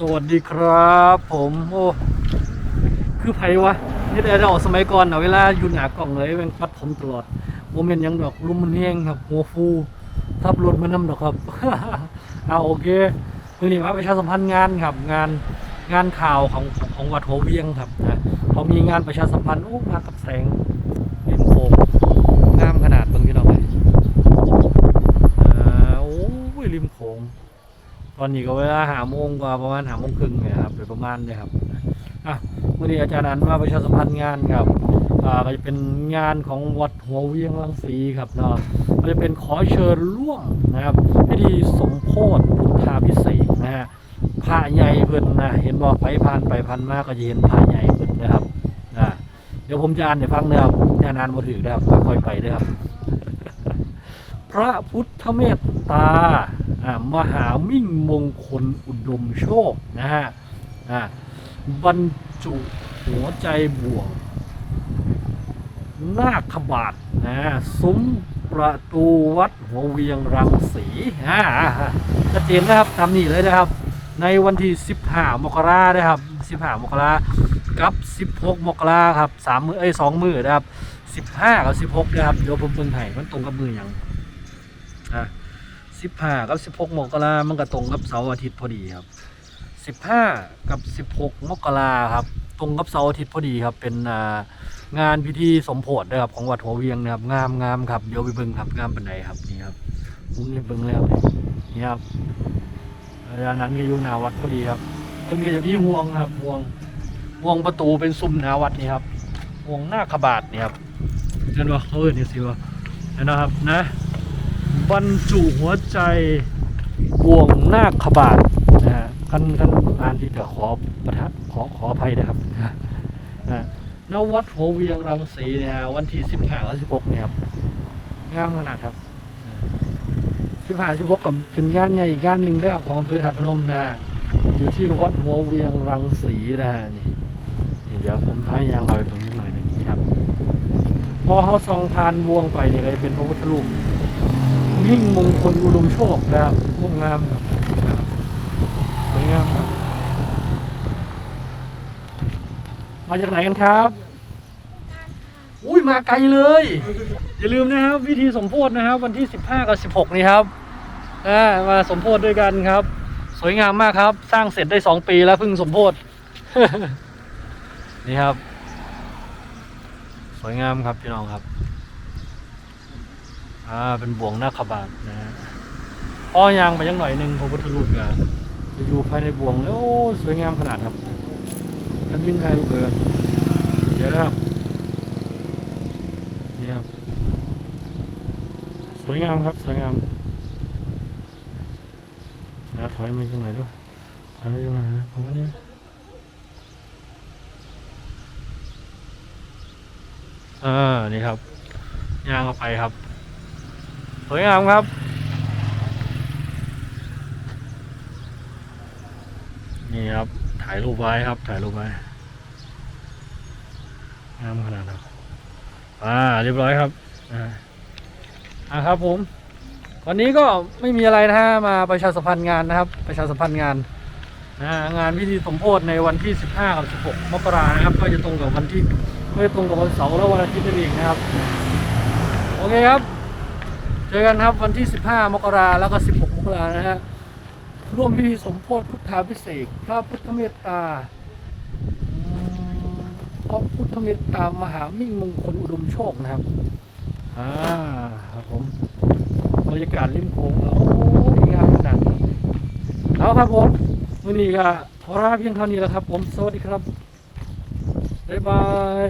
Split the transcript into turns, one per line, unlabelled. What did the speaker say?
สวัสดีครับ ผมโอ้คือไผวะนี่แต่เราสมัยก่อนเอาเวลาอยู่หนากล่องเลยแม่งปัดผมตลอดโมเมนต์ยังดอกลุ่มมันแห้งครับหัวฟูทับรถมันน้ำดอกครับเอาโอเคคือนี่ว่าประชาสัมพันธ์งานครับงานงานข่าวของของวัดหัวเวียงครับนะเขามีงานประชาสัมพันธ์โอ้มากับแสงริมโขงงามขนาดเบิ่งพี่น้องเลยอ่าโอ้ยริมโขง ต อนนี้ก็เวลาหาโมงกว่าประมาณหาโมงครึ่งเนี่ยครับโดยประมาณเนี่ยครับอะวันนี้อาจารย์อันมาประชาสัมพันธ์งานครับอ่าก็จะเป็นงานของวัดหัวเวียงรังสีครับเนาะก็จะเป็นขอเชิญร่วมนะครับพิธีสมโพธิพุทธาพิเศษนะฮะพระใหญ่เพิ่นนะเห็นบอกไปผ่านไปผ่านมากก็จะเห็นพระใหญ่เพิ่นนะครับอ่าเดี๋ยวผมจะอ่านให้ฟังนะครับอาจารย์อ่านบ่ถือนะครับค่อยไปนะครับ พระพุทธเมตตามหามิ่งมงคลอุดมโชคนะฮะบรรจุหัวใจบวงนาคบาทนะซุ้มประตูวัดหัวเวียงรังสีอ่าชัดเจนนะครับทำนี่เลยนะครับ ในวันที่ 15 มกรานะครับ 15 มกรากับ 16 มกราครับสามมือเอ้ยสองมือนะครับ 15 กับ 16นะครับ เดี๋ยวผมเบิ่งให้มันตรงกับมืออย่างะสิบห้ากับสิบหกมกรามันก็ตรงกับเสาร์อาทิตย์พอดีครับสิบห้ากับสิบหกมกราครับตรงกับเสาร์อาทิตย์พอดีครับ เป็นงานพิธีสมโพธินะครับของวัดหัวเวียงนะครับงามงามครับเดี๋ยวไปเบิ่งครับงามปันใดครับนี่ครับผมนี่เบิ่งแล้วนี่ครับอาจารย์นั้นก็อยู่หน้าวัดพอดีครับเพิ่นก็จะพี่ห่วงครับห่วงห่วงประตูเป็นซุ้มหน้าวัดนี่ครับห่วงหน้าขบาทนี่ครับเห็นว่าเขาเอิ้นนี่สิว่าเห็นนะครับนะ บรรจุหัวใจบ่วงนาคขบาทนะฮะขั้นขั้นอ่านที่จะขอประทะขอขออภัยนะครับนะณวัดหัวเวียงรังสีเนี่ยฮะวันที่สิบห้าและสิบหกเนี่ยครับงามขนาดครับสิบห้าสิบหกกับเป็นงานใหญ่อีกงานหนึ่งได้ครับของอำเภอถัดพนมนะอยู่ที่วัดหัวเวียงรังสีนะฮะนี่เดี๋ยวผมพายางเอาไปตรงนี้หน่อยหนึงนะครับ พอเขาส่องทานวงไปเนี่ยเลยเป็นพระพุทธรูป ยิ่งมงคลอุดมโชคนะครับงดงามครับสวยงามครับ มาจากไหนกันครับ อุ้ยมาไกลเลย อย่าลืมนะครับ วิธีสมโพธนะครับ วันที่ 15 กับ 16 นี้ครับอ่ามาสมโพธด้วยกันครับ สวยงามมากครับ สร้างเสร็จได้ 2 ปีแล้วเพิ่งสมโพธนี่ครับ สวยงามครับพี่น้องครับ อ่าเป็นบ่วงนาคบาทนะฮะอ้อยางไปยังหน่อยหนึ่งพระพุทธรูปกันจะอยู่ภายในบ่วงแล้วโอ้สวยงามขนาดครับกันวิ่งไกลูกเกินเดี๋ยวนะครับนี่ครับสวยงามครับสวยงามนะถอยมาจังไหนด้วยถอยมาจังไหนนะผมว่านี่อ่านี่ครับย่างเข้าไปครับ สวยงามครับ นี่ครับ ถ่ายรูปไว้ครับ ถ่ายรูปไว้ งามขนาดครับ อ่า เรียบร้อยครับ อ่าอ่าครับผม วันนี้ก็ไม่มีอะไรนะฮะ มาประชาสัมพันธ์งานนะครับ ประชาสัมพันธ์งานนะงานพิธีสมโพธิในวันที่ 15 กับ 16 มกรานะครับ ก็จะตรงกับวันที่ไม่ตรงกับวันเสาร์และวันอาทิตย์นั่นเองนะครับ โอเคครับ จอกันครับวันที่ 15 มกราแล้วก็ 16 มกรานะฮะ ร่วมพิธีสมโพธิพุทธาพิเศษพระพุทธเมตตาอืมพระพุทธเมตตามหามิ่งมงคลอุดมโชคนะครับ อ่าครับผมบรรยากาศริมโขงแล้วโอ้ยงามขนาดนี้เอาครับผมวันนี้ก็ขอลาเพียงเท่านี้แล้วครับ ผม สวัสดีครับ บ๊ายบาย